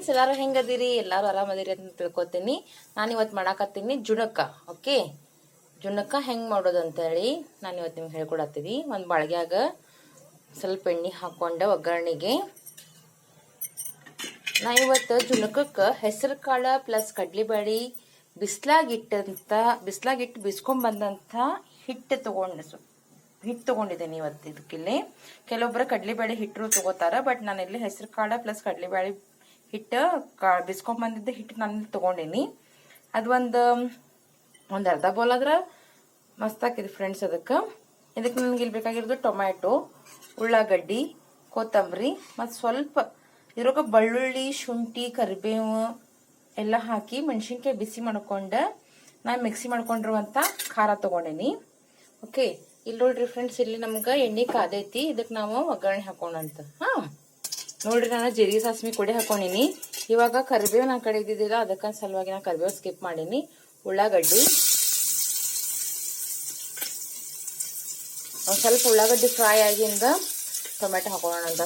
Friends ಎಲ್ಲಾರು ಹೆಂಗದಿರಿ? ಎಲ್ಲಾರು ಆರಾಮದಿರಿ ಅಂತ ತಿಳ್ಕೊತೀನಿ. ನಾನು ಇವತ್ತು ಮಾಡಾಕತ್ತೀನಿ ಜುಣಕ ಓಕೆ ಜುಣಕ ಹೆಂಗ್ ಮಾಡೋದು ಅಂತೇಳಿ ನಾನು ಇವತ್ತು ನಿಮ್ಗೆ ಹೇಳ್ಕೊಡತ್ತೀನಿ. ಒಂದು ಬಾಳ್ಗ್ಯಾಗ ಸ್ವಲ್ಪ ಎಣ್ಣೆ ಹಾಕೊಂಡೆ ಒಗ್ಗರಣೆಗೆ. ನಾ ಇವತ್ತು ಜುಣಕಕ್ಕೆ ಹೆಸರು ಕಾಳು ಪ್ಲಸ್ ಕಡಲೆಬೇಳೆ ಬಿಸ್ಲಾಗಿಟ್ಟಂತ ಬಿಸ್ಲಾಗಿಟ್ಟು ಬಿಸ್ಕೊಂಡ್ ಬಂದಂಥ ಹಿಟ್ಟು ತಗೊಂಡು ಸ್ವ- ಹಿಟ್ಟು ತಗೊಂಡಿದ್ದೀನಿ ಇವತ್ತು ಇದಕ್ಕಿಲ್ಲಿ. ಕೆಲವೊಬ್ಬರು ಕಡ್ಲಿಬೇಳೆ ಹಿಟ್ಟರು ತಗೋತಾರ ಬಟ್ ನಾನಿಲ್ಲಿ ಹೆಸರು ಕಾಳು ಪ್ಲಸ್ ಕಡ್ಲಿಬೇಳೆ ಹಿಟ್ಟು ಕಾ ಬಿಸ್ಕೊಂಡ್ ಬಂದಿದ್ದ ಹಿಟ್ಟು ನಾನು ತಗೊಂಡೇನಿ. ಅದು ಒಂದು ಒಂದು ಅರ್ಧ ಬೌಲ್ ಆದ್ರೆ ಮಸ್ತ್ ಹಾಕಿದೆ ಫ್ರೆಂಡ್ಸ್ ಅದಕ್ಕೆ. ಇದಕ್ಕೆ ನನಗೆ ಇಲ್ಲಿ ಬೇಕಾಗಿರೋದು ಟೊಮ್ಯಾಟೊ, ಉಳ್ಳಾಗಡ್ಡಿ, ಕೊತ್ತಂಬರಿ ಮತ್ತು ಸ್ವಲ್ಪ ಇರೋಕ ಬೆಳ್ಳುಳ್ಳಿ, ಶುಂಠಿ, ಕರಿಬೇವು ಎಲ್ಲ ಹಾಕಿ ಮೆಣಸಿನ್ಕಾಯಿ ಬಿಸಿ ಮಾಡ್ಕೊಂಡು ನಾನು ಮಿಕ್ಸಿ ಮಾಡ್ಕೊಂಡಿರುವಂಥ ಖಾರ ತೊಗೊಂಡೇನಿ. ಓಕೆ ಇಲ್ಲಿ ನೋಡ್ರಿ ಫ್ರೆಂಡ್ಸ್ ಇಲ್ಲಿ ನಮ್ಗೆ ಎಣ್ಣೆ ಕಾದೈತಿ ಇದಕ್ಕೆ ನಾವು ಒಗ್ಗರಣೆ ಹಾಕೋಣಂತ. ಹಾಂ? ನೋಡ್ರಿ ನಾನು ಜೀರಿಗೆ ಸಾಸ್ಮಿ ಕೊಡಿ ಹಾಕೊಂಡಿನಿ. ಇವಾಗ ಕರಿಬೇವು ನನ್ನ ಕಡೆ ಇದ್ದಿದ್ದಿಲ್ಲ ಅದಕ್ಕೆ ಸಲುವಾಗಿ ನಾನು ಕರಿಬೇವು ಸ್ಕಿಪ್ ಮಾಡೀನಿ. ಉಳ್ಳಾಗಡ್ಡಿ. ಒಂದು ಸ್ವಲ್ಪ ಉಳ್ಳಾಗಡ್ಡಿ ಫ್ರೈ ಆಗಿಂದ ಟೊಮೆಟೊ ಹಾಕೋಣ ಅಂತ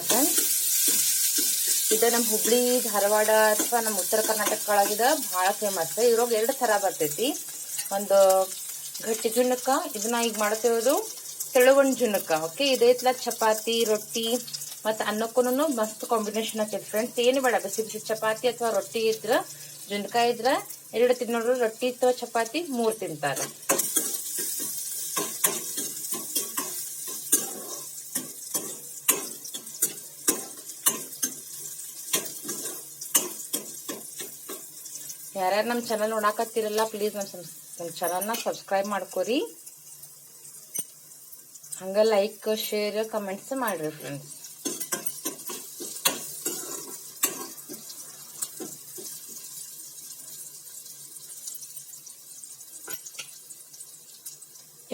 ಇದು ನಮ್ಮ ಹುಬ್ಳಿ, ಧಾರವಾಡ ಅಥವಾ ನಮ್ಮ ಉತ್ತರ ಕರ್ನಾಟಕಗಳಾಗಿದ ಭಾಳ ಫೇಮಸ್ ಇವ್ರಾಗ ಎರಡು ಥರ ಬರ್ತೈತಿ. ಒಂದು ಗಟ್ಟಿ ಜುಣ್ಣಕ್ಕ ಇದನ್ನ ಈಗ ಮಾಡ್ತಿರೋದು ತೆಳುಗೊಂಡು ಜುಣ್ಣಕ್ಕ ಓಕೆ ಇದೈತ್ಲ ಚಪಾತಿ, ರೊಟ್ಟಿ ಮತ್ತು ಅನ್ನಕ್ಕೂ ಮಸ್ತ್ ಕಾಂಬಿನೇಷನ್ ಆಗ್ತೈತಿ ಫ್ರೆಂಡ್ಸ್ ಏನು ಬೇಡ, ಬಿಸಿ ಬಿಸಿ ಚಪಾತಿ ಅಥವಾ ರೊಟ್ಟಿ ಇದ್ರ, ಜುನ್ಕಾಯಿ ಇದ್ರ, ಎರಡು ತಿನ್ನೋರು ರೊಟ್ಟಿ ಅಥವಾ ಚಪಾತಿ ಮೂರು ತಿಂತಾರೆ. ಯಾರ್ಯಾರು ನಮ್ಮ ಚಾನಲ್ ನೋಡಾಕತ್ತಿರಲ್ಲ ಪ್ಲೀಸ್ ನಮ್ಮ ನಮ್ಮ ಚಾನಲ್ನ ಸಬ್ಸ್ಕ್ರೈಬ್ ಮಾಡ್ಕೊರಿ. ಹಂಗೆ ಲೈಕ್ ಶೇರ್ ಕಮೆಂಟ್ಸ್ ಮಾಡಿರಿ ಫ್ರೆಂಡ್ಸ್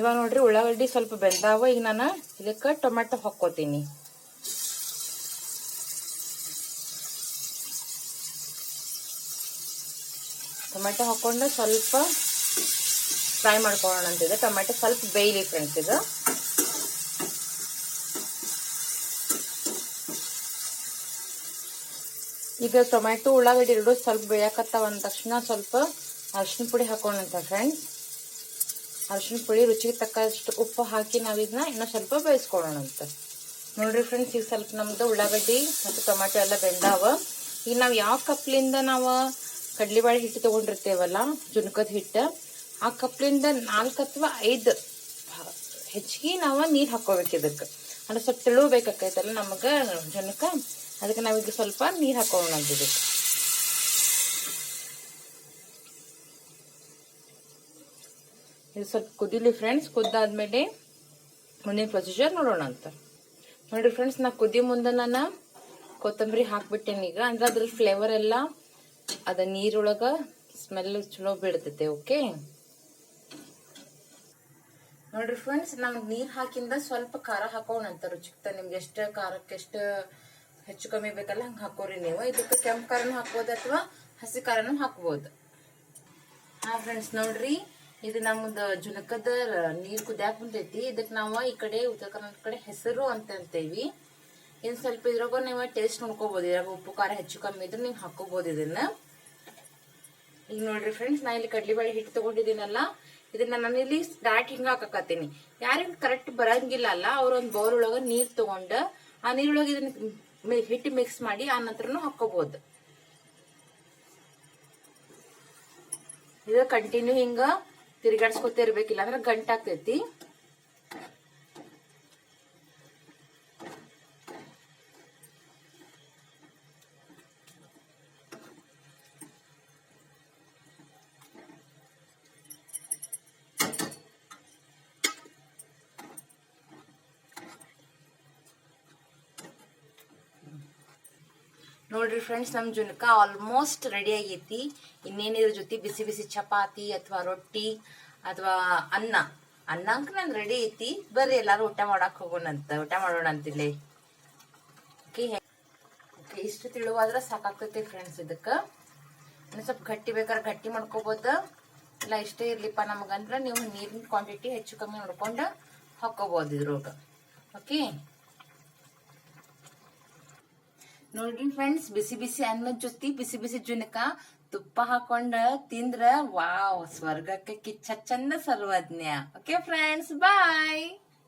ಇವಾಗ ನೋಡ್ರಿ ಉಳ್ಳಾಗಡ್ಡಿ ಸ್ವಲ್ಪ ಬೆಂದಾವ, ಈಗ ನಾನು ಇದಕ್ಕೆ ಟೊಮೆಟೊ ಹಾಕ್ಕೋತೀನಿ. ಟೊಮೆಟೊ ಹಾಕೊಂಡು ಸ್ವಲ್ಪ ಫ್ರೈ ಮಾಡ್ಕೊಳ್ಳೋಣ ಅಂತಿದೆ. ಟೊಮೆಟೊ ಸ್ವಲ್ಪ ಬೇಯಲಿ ಫ್ರೆಂಡ್ಸ್ ಇದು. ಈಗ ಟೊಮೆಟೊ ಉಳ್ಳಾಗಡ್ಡಿ ಎರಡು ಸ್ವಲ್ಪ ಬೇಯಕತ್ತಾವ ಅಂದ ತಕ್ಷಣ ಸ್ವಲ್ಪ ಅರಿಶಿನ ಪುಡಿ ಹಾಕೊಂಡಂತ ಫ್ರೆಂಡ್ಸ್ ಅರಿಶಿನ ಪುಳಿ ರುಚಿಗೆ ತಕ್ಕಷ್ಟು ಉಪ್ಪು ಹಾಕಿ ನಾವು ಇದನ್ನ ಇನ್ನೂ ಸ್ವಲ್ಪ ಬೇಯಿಸ್ಕೊಳ್ಳೋಣಂತೆ. ನೋಡ್ರಿ ಫ್ರೆಂಡ್ಸ್ ಈಗ ಸ್ವಲ್ಪ ನಮ್ದು ಉಳ್ಳಾಗಡ್ಡಿ ಮತ್ತು ಟೊಮೆಟೊ ಎಲ್ಲ ಬೆಂದಾವ. ಈಗ ನಾವು ಯಾವ ಕಪ್ಲಿಂದ ನಾವು ಕಡ್ಲಿಬಾಳೆ ಹಿಟ್ಟು ತೊಗೊಂಡಿರ್ತೇವಲ್ಲ, ಜುನ್ಕದ ಹಿಟ್ಟು, ಆ ಕಪ್ಲಿಂದ ನಾಲ್ಕು ಅಥವಾ ಐದು ಹೆಚ್ಚಿಗೆ ನಾವು ನೀರು ಹಾಕೋಬೇಕು ಇದಕ್ಕೆ ಅಂದ್ರೆ ಸ್ವಲ್ಪ ತೆಳು ಬೇಕಾಕೈತಲ್ಲ ನಮಗೆ ಜನಕ್ಕೆ ಅದಕ್ಕೆ ನಾವೀಗ ಸ್ವಲ್ಪ ನೀರು ಹಾಕೋಣ ಇದಕ್ಕೆ ಇದು ಸ್ವಲ್ಪ ಕುದಿಲಿ ಫ್ರೆಂಡ್ಸ್ ಕುದ್ದಾದ್ಮೇಲೆ ಮುಂದಿನ ಪ್ರೊಸೀಜರ್ ನೋಡೋಣ ಅಂತ. ನೋಡ್ರಿ ಫ್ರೆಂಡ್ಸ್ ನಾ ಕುದಿ ಮುಂದೆ ನಾನು ಕೊತ್ತಂಬರಿ ಹಾಕ್ಬಿಟ್ಟೇನೆ ಈಗ. ಅಂದ್ರೆ ಅದ್ರ ಫ್ಲೇವರ್ ಎಲ್ಲ, ಅದ ನೀರೊಳಗ ಸ್ಮೆಲ್ ಚಲೋ ಬಿಡ್ತೈತೆ ಓಕೆ ನೋಡ್ರಿ ಫ್ರೆಂಡ್ಸ್ ನಾವು ನೀರ್ ಹಾಕಿಂದ ಸ್ವಲ್ಪ ಖಾರ ಹಾಕೋಣ ಅಂತ ರುಚಿಕ್ತ ನಿಮ್ಗೆ ಎಷ್ಟು ಖಾರಕ್ಕೆ ಎಷ್ಟು ಹೆಚ್ಚು ಕಮ್ಮಿ ಬೇಕಲ್ಲ, ಹಂಗ ಹಾಕೋರಿ ನೀವು. ಇದಕ್ಕೆ ಕೆಂಪು ಖಾರನು ಹಾಕ್ಬೋದು ಅಥವಾ ಹಸಿ ಖಾರನು ಹಾಕ್ಬೋದು. ಹಾ ಫ್ರೆಂಡ್ಸ್ ನೋಡ್ರಿ. ಇದು ನಮ್ದು ಜುನಕದ ನೀರ್ ಕುದ್ಯಾಕ್ ಬಂದೈತಿ. ಇದಕ್ ನಾವ ಈ ಕಡೆ ಉತ್ತರ ಕರ್ನಾಟಕ ಕಡೆ ಹೆಸರು ಅಂತ ಅಂತೇವಿ ಇನ್ ಸ್ವಲ್ಪ ಇದ್ರಾಗ ನೀವು ಟೇಸ್ಟ್ ನೋಡ್ಕೋಬಹುದು ಇದ್ರಾಗ ಉಪ್ಪು, ಖಾರ ಹೆಚ್ಚು ಕಮ್ಮಿ ಇದ್ರೆ ನೀವು ಹಾಕೋಬಹುದು ಇದನ್ನ. ಈಗ ನೋಡ್ರಿ ಫ್ರೆಂಡ್ಸ್ ನಾ ಇಲ್ಲಿ ಕಡ್ಲಿಬೇಳೆ ಹಿಟ್ಟು ತಗೊಂಡಿದ್ದೀನಲ್ಲ. ಇದನ್ನ ನಾನು ಇಲ್ಲಿ ಸ್ಟಾರ್ಟ್ ಹಿಂಗ ಹಾಕಕತ್ತೀನಿ. ಯಾರಿಗೆ ಕರೆಕ್ಟ್ ಬರಂಗಿಲ್ಲ ಅಲ್ಲ. ಅವ್ರ ಒಂದ್ ಬೌಲ್ ಒಳಗ ನೀರ್ ತಗೊಂಡ ಆ ನೀರೊಳಗೆ ಇದನ್ನ ಹಿಟ್ಟು ಮಿಕ್ಸ್ ಮಾಡಿ ಆ ನಂತರನು ಹಾಕೋಬಹುದು ಇದು ಕಂಟಿನ್ಯೂ ಹಿಂಗ ತಿರ್ಗಾಡ್ಸ್ಕೊತ ಇರ್ಬೇಕಿಲ್ಲ ಅಂದ್ರೆ ಗಂಟಾಗ್ತೈತಿ. ನೋಡ್ರಿ ಫ್ರೆಂಡ್ಸ್ ನಮ್ ಜುನ್ಕ ಆಲ್ಮೋಸ್ಟ್ ರೆಡಿ ಆಗೈತಿ. ಇನ್ನೇನಿದ್ರ ಜೊತೆ ಬಿಸಿ ಬಿಸಿ ಚಪಾತಿ ಅಥವಾ ರೊಟ್ಟಿ ಅಥವಾ ಅನ್ನ. ಅನ್ನಂಕ ನನ್ ರೆಡಿ ಐತಿ. ಬರ್ರಿ ಎಲ್ಲಾರು ಊಟ ಮಾಡಕ್ ಹೋಗೋಣಂತ. ಊಟ ಮಾಡೋಣ ಅಂತಿಲ್ಲಿ ಓಕೆ ಓಕೆ ಇಷ್ಟು ತಿಳುವಾದ್ರ ಸಾಕಾಗ್ತೈತಿ ಫ್ರೆಂಡ್ಸ್ ಇದಕ್ಕ. ಇನ್ನು ಸ್ವಲ್ಪ ಗಟ್ಟಿ ಬೇಕಾದ್ರೆ ಗಟ್ಟಿ ಮಾಡ್ಕೋಬೋದು. ಇಲ್ಲ, ಇಷ್ಟೇ ಇರ್ಲಿಪ್ಪ ನಮಗಂದ್ರೆ ನೀವು ನೀರಿನ ಕ್ವಾಂಟಿಟಿ ಹೆಚ್ಚು ಕಮ್ಮಿ ನೋಡ್ಕೊಂಡು ಹಾಕೋಬಹುದು ಇದ್ರೊಳಗೆ. ಓಕೆ ನೋಡ್ರಿ ಫ್ರೆಂಡ್ಸ್ ಬಿಸಿ ಬಿಸಿ ಅನ್ನದ ಜೊತಿ, ಬಿಸಿ ಬಿಸಿ ಜುನಕ, ತುಪ್ಪ ಹಾಕೊಂಡ ತಿಂದ್ರ ವಾವ್ ಸ್ವರ್ಗಕ್ಕೆ ಕಿಚ್ಚ ಚಂದ ಸರ್ವಜ್ಞ. Okay friends bye